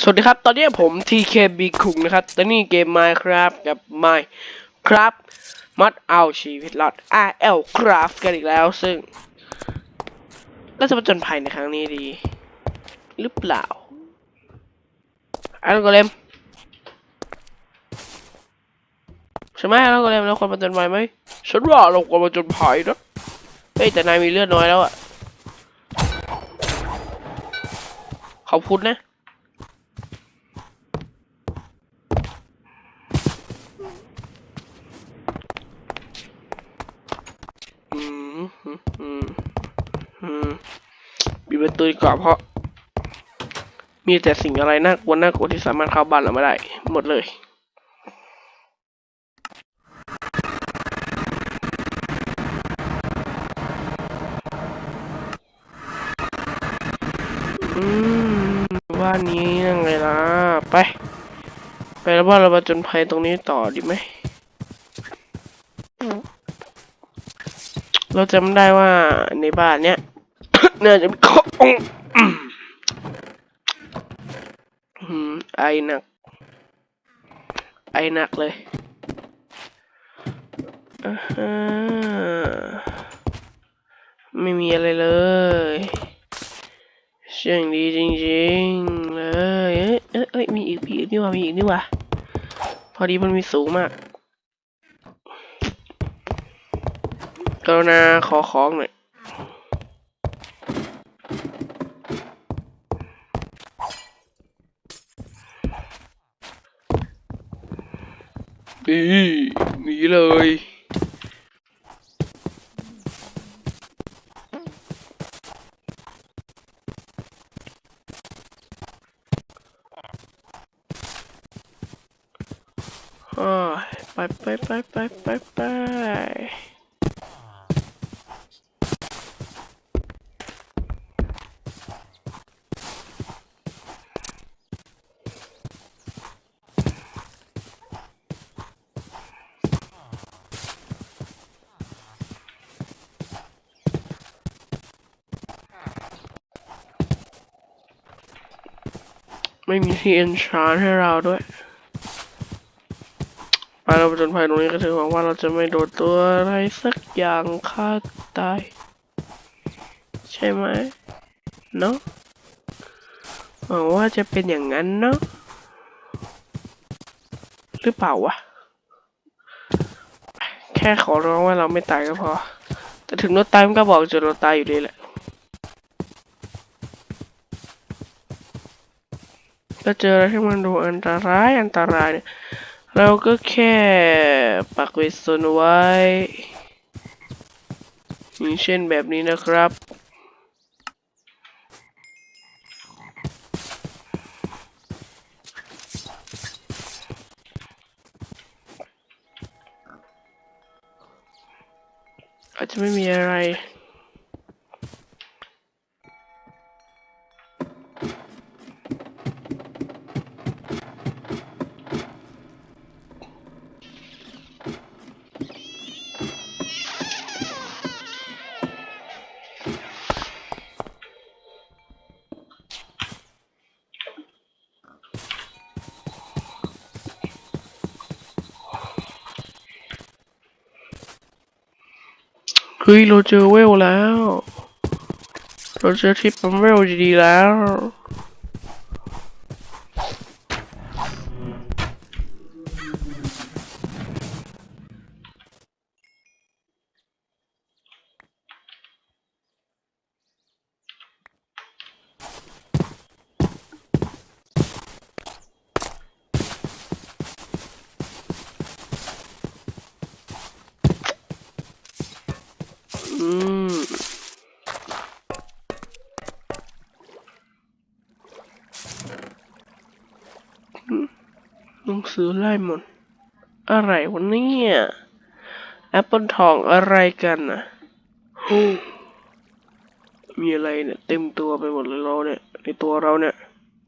สวัสดีครับ ตอนนี้ผม TKB คุงนะครับตอนนี้เกม Minecraft กับ Minecraft มัดเอาชีวิตรอด RL Craft กันอีกแล้ว ซึ่งน่าจะประจนภัยในครั้งนี้ดี หรือเปล่าอันกเลมใช่ไหมอันกเลมเราควรประจนภัยไหมฉันว่าเราควรประจนภัยนะเฮ้ยแต่นายมีเลือดน้อยแล้วอะขอบคุณนะ อืมอืมอืมอืมมีประตูดีกว่าเพราะ มีแต่สิ่งอะไรน่ากลัวน่ากลัวที่สามารถเข้าบ้านเราไม่ได้ หมดเลยอืมบ้านนี้ยังไงล่ะ ไป ไปแล้วว่าเรามาจนภัยตรงนี้ต่อดีไหม เราจำได้ว่าในบ้านเนี้ยน่าจะมีของอืมอืมไอหนัก ไอหนักเลยไม่มีอะไรเลยเสียงดีจริงๆเลย เอ้ยเอ้ยเอ้มีอีกมีอีกนี่ว่ามีอีกนี่ว่าพอดีมันมีสูงมาก กรุณาขอของหน่อยนี่หนีเลยอ้ายไปไปไปไปไปไป ไม่มีที่เอนชานให้เราด้วย ไปเราไปจนภัยตรงนี้ก็ถือหวังว่าเราจะไม่โดนตัวอะไรสักอย่างฆ่าตาย ใช่ไหมเนาะหวังว่าจะเป็นอย่างนั้นเนาะหรือเปล่าวะ แค่ขอร้องว่าเราไม่ตายก็พอ แต่ถึงเราตายมันก็บอกจนเราตายอยู่ดีแหละ ก็เจออะไรที่มันดูอันตรายอันตรายเนี่ยเราก็แค่ปักว้โซนไว้อย่างเช่นแบบนี้นะครับอาจจะไม่มีอะไร ฮ้ยเราเจอเวลแล้ว เราเจอที่ปั๊มเวลดีแล้ว อืม หนังสือไล่มนต์อะไรวะเนี่ยแอปเปิลทองอะไรกันนะโอ้มีอะไรเนี่ย เต็มตัวไปหมดเลยเราเนี่ย ในตัวเราเนี่ย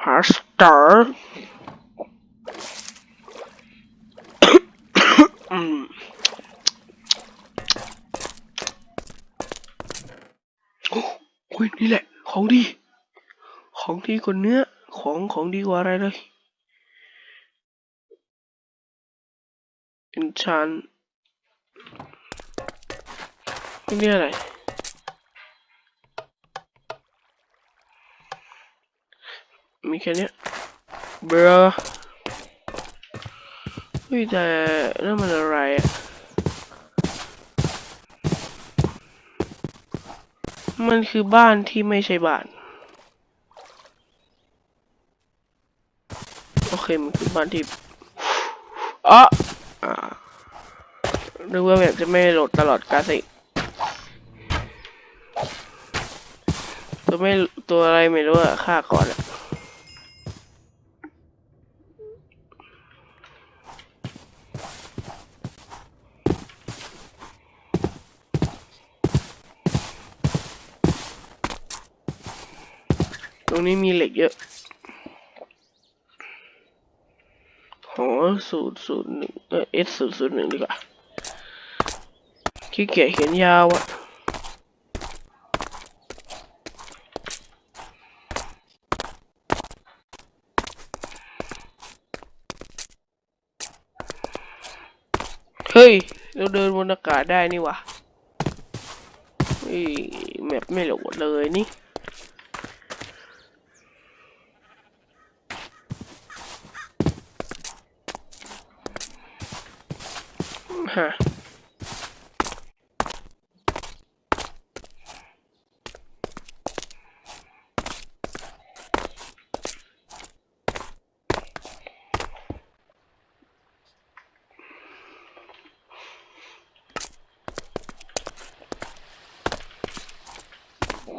พาสเตอร์อืมโอ้ยนี่แหละ ของดี ของดีกว่าเนื้อ ของของดีกว่าอะไรเลย ชานนี่อะไร มีแค่เนี้ยเบรอเฮ้ยแต่นั่นมันอะไรอะมันคือบ้านที่ไม่ใช่บ้าน โอเค มันคือบ้านที่อ๋ออ่า นึกว่าแบบจะไม่โหลดตลอดกาลสิตัวไม่ตัวอะไรไม่รู้อะฆ่าก่อนอะตรงนี้มีเหล็กเยอะหอศูนย์ศูนย์หนึ่งเออเอสศูนย์ศูนย์หนึ่งดีกว่า ขี้เกียจเขียนยาวอะเฮ้ย เราเดินบนอากาศได้นี่วะเฮ้ยแมปไม่โหลดเลยนี่ฮะ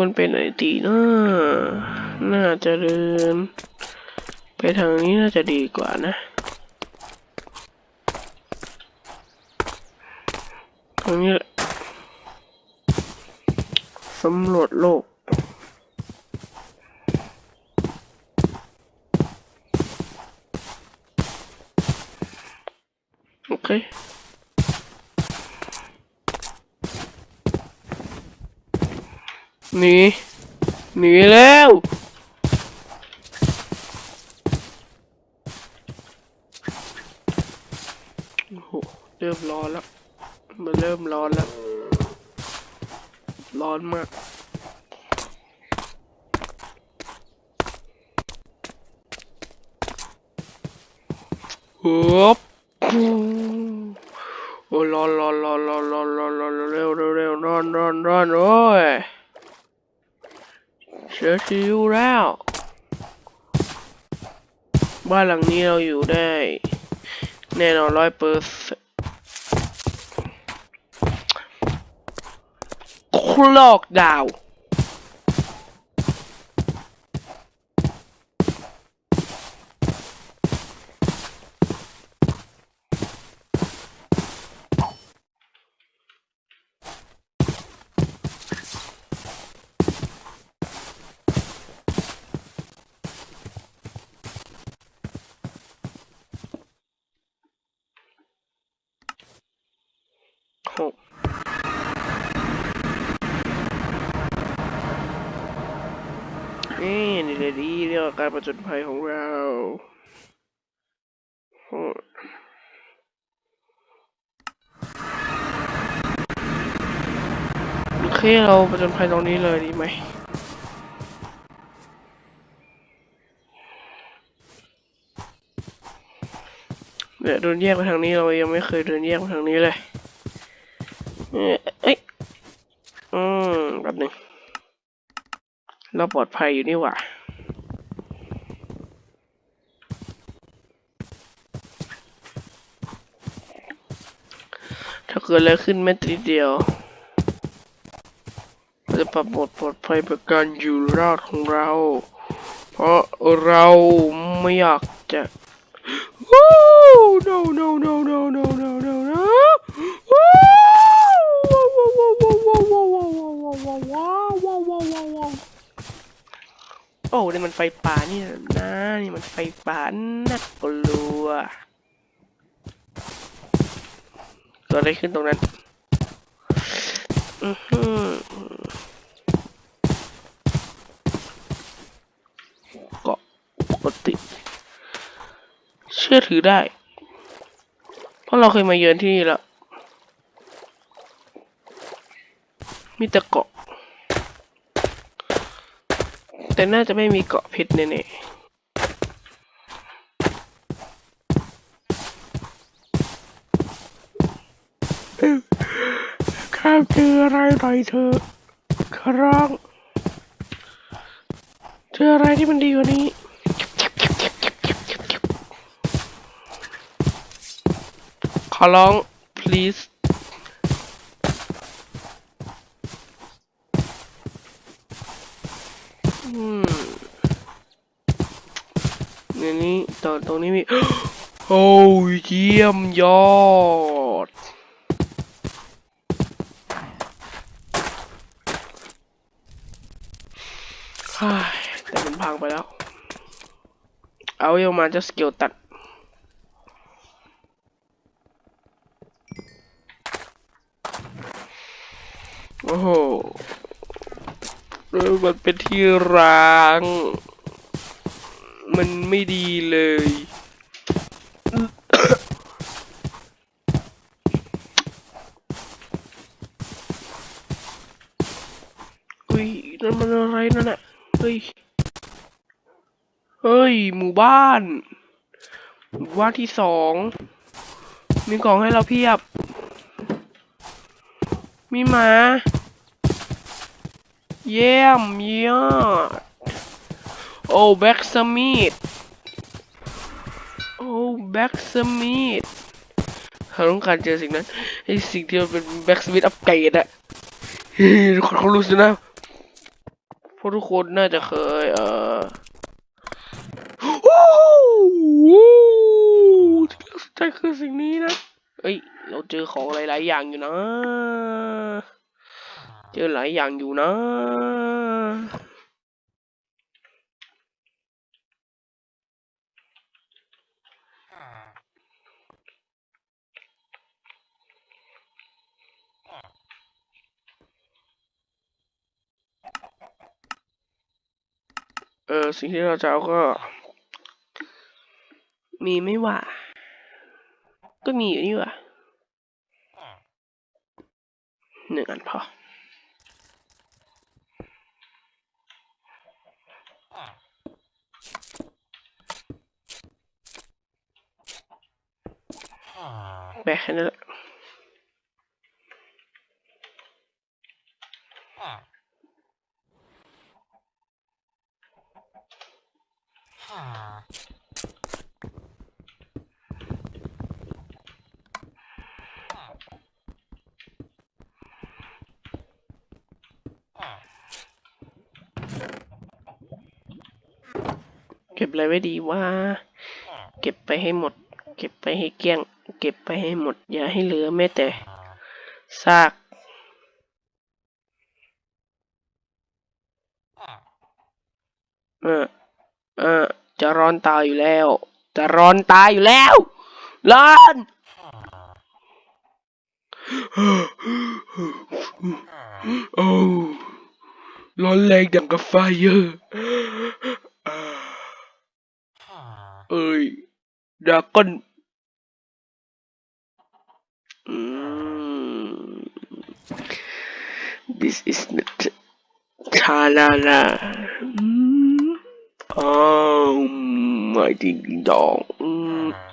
ควรไปไหนดีนะน่าจะเดิน ไปทางนี้น่าจะดีกว่านะทางนี้สำรวจโลกโอเค หนีหนีแล้วโอ้โหเริ่มร้อนแล้วมันเริ่มร้อนแล้ว ร้อนมากฮึบโอ้ยร้อนร้อนร้อนร้อนร้อนร้อนร้อนเร็วเร็วเร็วร้อนร้อนร้อนโอ้ เสียชีวแล้ว บ้านหลังนี้เราอยู่ได้ แน่นอนร้อยเปอร์เซ็นต์คลอกดาว หกนี่นี่เลยดีเรียกว่าการ ประจนภัยของเราโอ้โอเคเราประจนภัยตรงนี้เลยดีไหมเนี่ยเดินแยกไปทางนี้เรายังไม่เคยเดินแยกไปทางนี้เลยเอ่อเอ้ย อืมแป๊บหนึ่งเราปลอดภัยอยู่นี่หว่า เกิดอะไรขึ้นแม้แต่นิดเดียวจะปรับโหมดปลอดภัยประกันอยู่รอดของเรา เพราะเราไม่อยากจะ Woo! no no no no no no no no Woo! Wow! โอ้นี่มันไฟป่านี่นะนี่มันไฟป่าน่ากลัว เกิดอะไรขึ้นตรงนั้นอือหือเกาะปกติ เชื่อถือได้ เพราะเราเคยมาเยือนที่นี่แล้วมีแต่เกาะ แต่น่าจะไม่มีเกาะเพชรแน่ๆาเจออะไรหน่อยเถอะขอร้องเจออะไรที่มันดีกว่านี้ขอร้อง please อืมในนี้ตรงตรงนี้มี โอ้ยเยี่ยมยอด เฮ้ย แต่มันพังไปแล้ว เอาเอวมาจะสกิลตัดโอ้โหมันเป็นที่ร้าง มันไม่ดีเลย อุ้ยนั่นมันอะไรนั่นน่ะ เฮ้ย เฮ้ย หมู่บ้าน หมู่บ้านที่สอง มีกล่องให้เราเพียบ มีหมา เยี่ยมเยี่ยมโอ้แบ็กสมิธโอ้แบ็กสมิธเขาต้องการเจอสิ่งนั้นไอสิ่งที่มันเป็นแบ็กสมิธอัปเกรดอะเฮ้ยทุกคนเขารู้สินะะทุกคนน่าจะเคย เออโอ้โหที่น่าสนใจคือสิ่งนี้นะ เอ้ย เราเจอของหลาย ๆ อย่างอยู่นะ เจอหลายอย่างอยู่นะ เออสิ่งที่เราจะเอาก็ มีไม่ว่า ก็มีอยู่นี่ว่าหนึ่งอันพอแบกแค่นั้นแหละ เก็บอะไรไว้ดีว่า เก็บไปให้หมด เก็บไปให้เกลี้ยง เก็บไปให้หมด อย่าให้เหลือแม้แต่ซาก เออ เออ จะร้อนตายอยู่แล้ว จะร้อนตายอยู่แล้ว ร้อนโอ้ร้อนแรงดังกับไฟเยอะเอ้ยดาก้อนอืม this is not ชาลาลาอืม Oh my ding dong. Mm. Ah.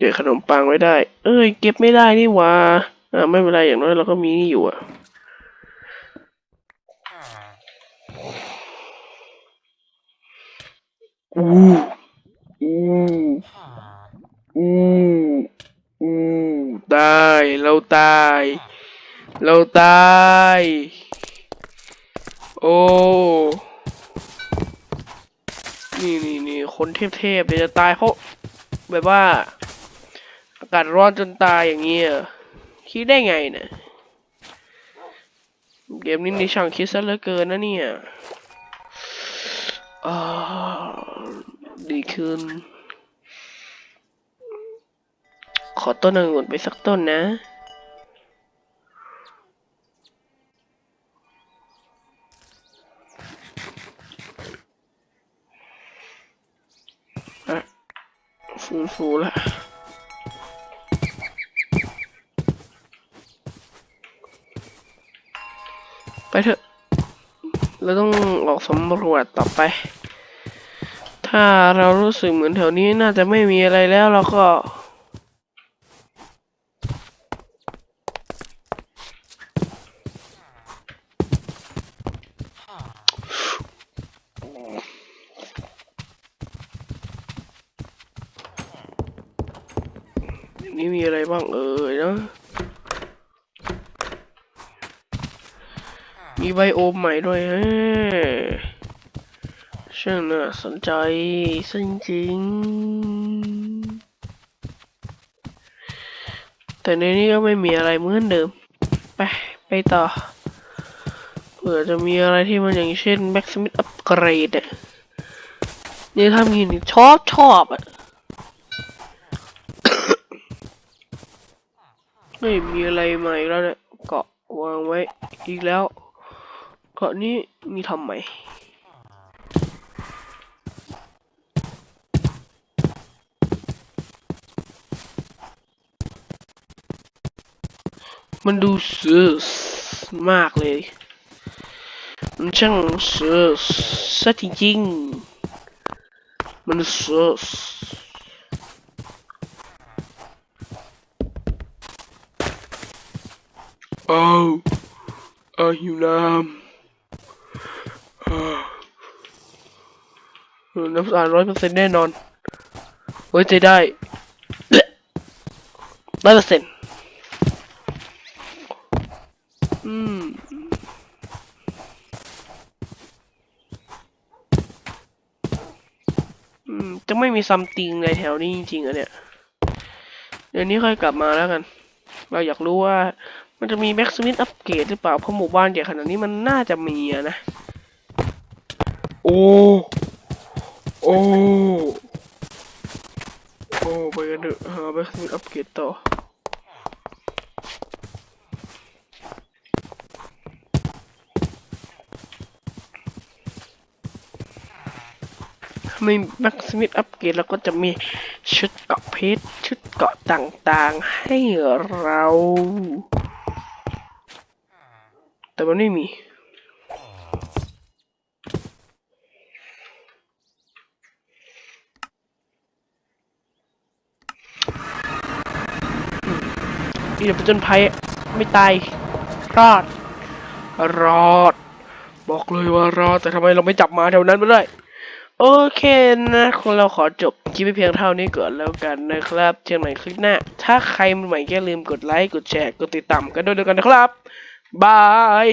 เดี๋ยวขนมปังไว้ได้ เอ้ย เก็บไม่ได้นี่วะอ่าไม่เป็นไรอย่างน้อยเราก็มีนี่อยู่อะอู้อู้อู้ อู้ตายเราตาย เราตาย โอ้นี่นี่นี่คนเทพๆเดี๋ยวจะตายเพราะแบบว่า อากาศร้อนจนตายอย่างเงี้ยคิดได้ไงเนี่ยเกมนี้นี่ช่างคิดซะเหลือเกินนะเนี่ยอ่าดีขึ้น ขอต้นองุ่นไปสักต้นนะอะฟูฟูละไปเถอะ เราต้องออกสำรวจต่อไป ถ้าเรารู้สึกเหมือนแถวนี้น่าจะไม่มีอะไรแล้วเราก็ นี่มีอะไรบ้างเอ่ยนะ มีไบโอมใหม่ด้วยฮะช่าง น่าสนใจจริงๆแต่ในนี้ก็ไม่มีอะไรเหมือนเดิม ไปไปต่อ เผื่อจะมีอะไรที่มันอย่างเช่นแม็กซิมิอัปเกรดอะนี่ทำงี้นี่ชอบชอบอะไม่มีอะไรใหม่แล้วเนี่ยเกาะวางไว้อีกแล้วเกาะนี้มีทำใหม่ มันดูเสือมากเลย มันช่างเสือซะจริงๆมันเสือเอาเอาหิวน้ำน้ำสะอาดร้อยเปอร์เซ็นต์แน่นอนไว้ใจได้ร้อยเปอร์เซ็นต์ อืมอืม จะไม่มีซัมติงในแถวนี้จริงๆอะเนี่ย เดี๋ยวนี้ค่อยกลับมาแล้วกัน เราอยากรู้ว่า มันจะมีแม็กซิมิอัปเกรดหรือเปล่า เพราะหมู่บ้านใหญ่ขนาดนี้มันน่าจะมีอะนะ โอ้ โอ้ โอ้ ไปกันเถอะหาแม็กซิมิอัปเกรดต่อ ม่แม็กซิมิอัปเกรดแล้วก็จะมีชุดเกาะเพชรชุดเกาะต่างๆ ให้เรา แต่มันไม่มีอีเดี๋ยวไปจนภัยไม่ตาย รอด รอด บอกเลยว่ารอดแต่ทำไมเราไม่จับมาแถวนั้นมาได้ โอเคนะคงเราขอจบคลิปไปเพียงเท่านี้ก่อนแล้วกันนะครับเจอกันใหม่คลิปหน้า ถ้าใครใหม่อย่ลืมกดไลค์ กดแชร์ กดติดตามกันด้วยกันนะครับ บาย